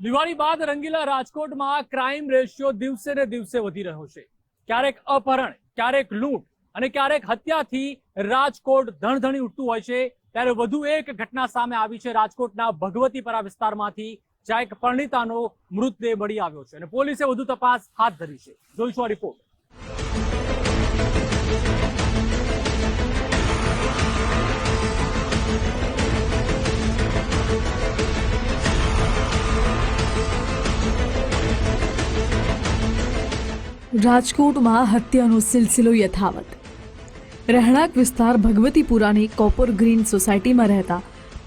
દિવાળી બાદ રંગીલા રાજકોટમાં crime ratio દિવસે ને દિવસે વધી રહ્યો છે. ક્યારેક અપહરણ, ક્યારેક લૂંટ અને ક્યારેક હત્યાથી રાજકોટ ધણધણી ઉઠતું હોય છે. ત્યારે વધુ એક ઘટના સામે આવી છે રાજકોટના ભગવતીપરા વિસ્તારમાંથી, જ્યાં એક પરણિતાનો મૃતદેહ મળી આવ્યો છે અને પોલીસે વધુ તપાસ હાથ ધરી છે. જોઈશું આ રિપોર્ટ રાજકોટમાં હત્યાનો સિલસિલો યથાવત. રહેણાંક વિસ્તાર ભગવતીપુરાની કોપર ગ્રીન સોસાયટીમાં રહેતા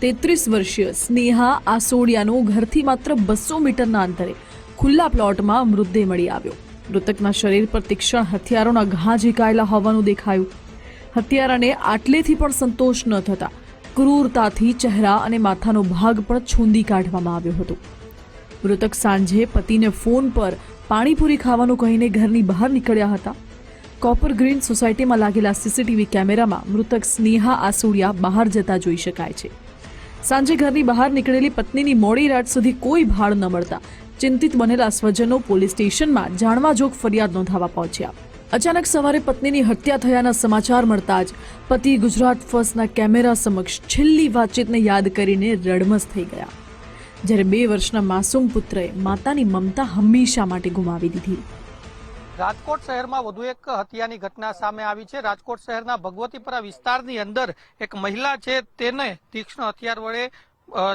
તેત્રીસ વર્ષીય સ્નેહા આસોડિયાનું ઘરથી માત્ર બસો મીટરના અંતરે ખુલ્લા પ્લોટમાં મૃતદેહ મળી આવ્યો. મૃતકના શરીર પર તીક્ષ્ણ હથિયારોના ઘા ઝીકાયેલા હોવાનું દેખાયું. હત્યારાને આટલેથી પણ સંતોષ ન થતા ક્રૂરતાથી ચહેરા અને માથાનો ભાગ પણ છૂંદી કાઢવામાં આવ્યો હતો. મૃતક સાંજે પતિને ફોન પર પાણીપુરી ખાવાનું કહીને ઘરની બહાર નીકળ્યા હતા. કોપર ગ્રીન સોસાયટીમાં લાગેલા સીસીટીવી કેમેરામાં મૃતક સ્નેહા આસુડિયા બહાર જતા જોઈ શકાય છે. સાંજે ઘરની બહાર નીકળેલી પત્નીની મોડી રાત સુધી કોઈ ભાડ ન મળતા ચિંતિત બનેલા સ્વજનો પોલીસ સ્ટેશનમાં જાણવાજોગ ફરિયાદ નોંધાવા પહોંચ્યા. અચાનક સવારે પત્નીની હત્યા થયાના સમાચાર મળતા જ પતિ ગુજરાત ફર્સ્ટના કેમેરા સમક્ષ છેલ્લી વાતચીતને યાદ કરીને રડમસ થઈ ગયા. જ્યારે બે વર્ષના માસૂમ પુત્રએ માતાની મમતા હંમેશા માટે ગુમાવી દીધી. રાજકોટ શહેરમાં વધુ એક હત્યાની ઘટના સામે આવી છે. રાજકોટ શહેરના ભગવતીપરા વિસ્તારની અંદર એક મહિલા છે, તેને તીક્ષ્ણ હથિયાર વડે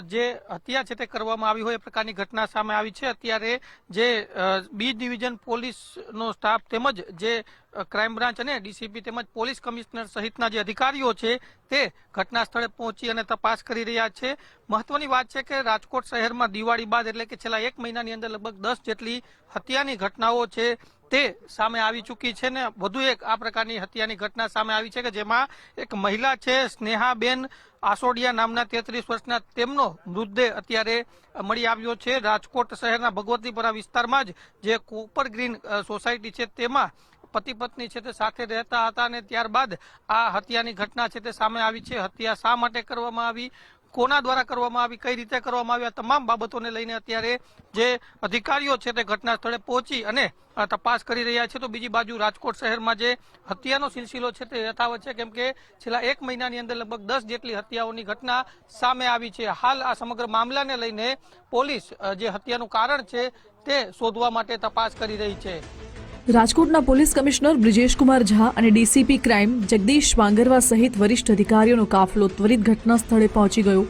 જે હત્યા છે તે કરવામાં આવી હોય એ પ્રકારની ઘટના સામે આવી છે. અત્યારે જે બી ડિવિઝન પોલીસનો સ્ટાફ તેમજ જે ક્રાઇમ બ્રાન્ચ અને ડીસીપી તેમજ પોલીસ કમિશનર સહિતના જે અધિકારીઓ છે તે ઘટના સ્થળે પહોંચી અને તપાસ કરી રહ્યા છે. મહત્વની વાત છે કે રાજકોટ શહેરમાં દિવાળી બાદ એટલે કે છેલ્લા એક મહિનાની અંદર લગભગ દસ જેટલી હત્યાની ઘટનાઓ છે. તે સામે આવી ચૂકી છે ને વધુ એક આ પ્રકારની હત્યાની ઘટના સામે આવી છે કે જેમાં એક મહિલા છે, સ્નેહાબેન આસોડિયા નામના તેત્રીસ વર્ષના. તેમનો મૃતદેહ અત્યારે મળી આવ્યો છે રાજકોટ શહેરના ભગવતીપુરા વિસ્તારમાં જ, જે કોપર ગ્રીન સોસાયટી છે તેમાં પતિ પત્ની છે તે સાથે રહેતા હતા અને ત્યારબાદ આ હત્યાની ઘટના છે તે સામે આવી છે. હત્યા શા માટે કરવામાં આવી? કોના દ્વારા કરવામાં આવી, કઈ રીતે કરવામાં આવી, આ તમામ બાબતોને લઈને અત્યારે જે અધિકારીઓ છે તે ઘટના સ્થળે પહોંચી અને તપાસ કરી રહ્યા છે. તો બીજી બાજુ રાજકોટ શહેરમાં જે હત્યાનો સિલસિલો છે તે યથાવત છે, કેમ કે છેલ્લા એક મહિનાની અંદર લગભગ દસ જેટલી હત્યાઓની ઘટના સામે આવી છે. હાલ આ સમગ્ર મામલાને લઈને પોલીસ જે હત્યાનું કારણ છે તે શોધવા માટે તપાસ કરી રહી છે. રાજકોટના પોલીસ કમિશનર બ્રિજેશકુમાર ઝા અને ડીસીપી ક્રાઇમ જગદીશ વાંગરવા સહિત વરિષ્ઠ અધિકારીઓનો કાફલો ત્વરિત ઘટના સ્થળે પહોંચી ગયો.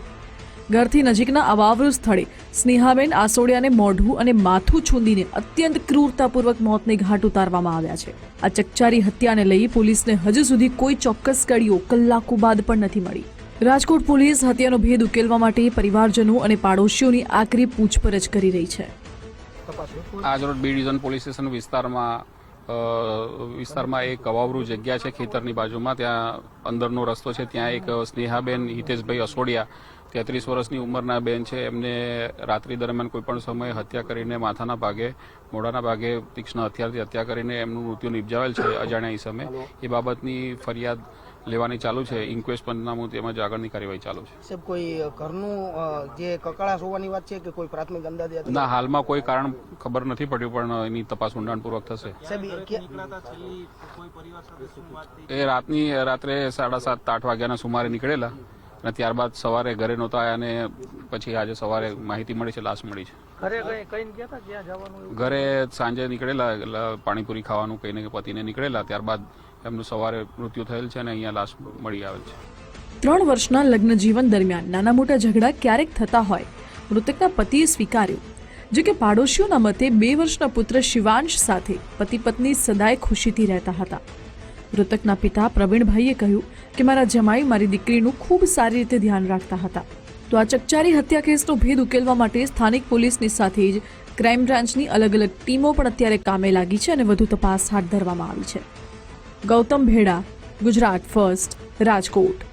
ઘરથી નજીકના અવાવરૂ સ્થળે સ્નેહાબેન આસોડિયાને મોઢું અને માથું છૂંદીને અત્યંત ક્રૂરતાપૂર્વક મોતને ઘાટ ઉતારવામાં આવ્યા છે. આ ચકચારી હત્યાને લઈ પોલીસને હજુ સુધી કોઈ ચોક્કસ કડીઓ કલાકો બાદ પણ નથી મળી. રાજકોટ પોલીસ હત્યાનો ભેદ ઉકેલવા માટે પરિવારજનો અને પાડોશીઓની આકરી પૂછપરછ કરી રહી છે. આજરોડ બી ડિવિઝન પોલીસ સ્ટેશન વિસ્તારમાં વિસ્તારમાં એક અવાવરૂ જગ્યા છે ખેતરની બાજુમાં. ત્યાં અંદરનો રસ્તો છે. ત્યાં એક સ્નેહાબેન હિતેશભાઈ અસોડિયા તેત્રીસ વર્ષની ઉંમરના બેન છે. એમને રાત્રિ દરમિયાન કોઈપણ સમયે હત્યા કરીને માથાના ભાગે મોઢાના ભાગે તીક્ષ્ણ હથિયારથી હત્યા કરીને એમનું મૃત્યુ નિપજાવેલ છે અજાણ્યા સમયે એ બાબતની ફરિયાદ લેવાની ચાલુ છે. ઇન્ક્વેસ્ટ પંચનામું તેમજ આગળની કાર્યવાહી ચાલુ છે. સાહેબ કોઈ ઘરનું જે કકળાશ હોવાની વાત છે કે કોઈ પ્રાથમિક અંદાજ ના હાલમાં કોઈ કારણ ખબર નથી પડ્યું પણ એની તપાસ ઊંડાણપૂર્વક થશે. એ એ રાતની રાત્રે સાડા સાત આઠ વાગ્યાના સુમારે નીકળેલા અને ત્યારબાદ સવારે ઘરે નહોતા અને પછી આજે સવારે માહિતી મળી છે લાશ મળી છે. ઘરે કઈ કઈ ગયા હતા ક્યાં જવાનું ઘરે સાંજે નીકળેલા પાણીપુરી ખાવાનું કહીને કે પતિને નીકળેલા ત્યારબાદ એમનું સવારે મૃત્યુ થયેલ છે અને અહીંયા લાશ મળી આવેલ છે. ત્રણ વર્ષના લગ્ન જીવન દરમિયાન નાના મોટા ઝઘડા ક્યારેક થતા હોય. મૃતકના પતિએ સ્વીકાર્યું. જો કે પાડોશીઓના મતે બે વર્ષના પુત્ર શિવાંશ સાથે પતિ પત્ની સદાય ખુશીથી રહેતા હતા. મૃતકના પિતા પ્રવીણભાઈએ કહ્યું કે મારા જમાઈ મારી દીકરીનું ખૂબ સારી રીતે ધ્યાન રાખતા હતા. તો આ ચકચારી હત્યા કેસનો ભેદ ઉકેલવા માટે સ્થાનિક પોલીસની સાથે જ ક્રાઇમ બ્રાન્ચની અલગ અલગ ટીમો પણ અત્યારે કામે લાગી છે અને વધુ તપાસ હાથ ધરવામાં આવી છે. ગૌતમ ભેડા, ગુજરાત ફર્સ્ટ, રાજકોટ.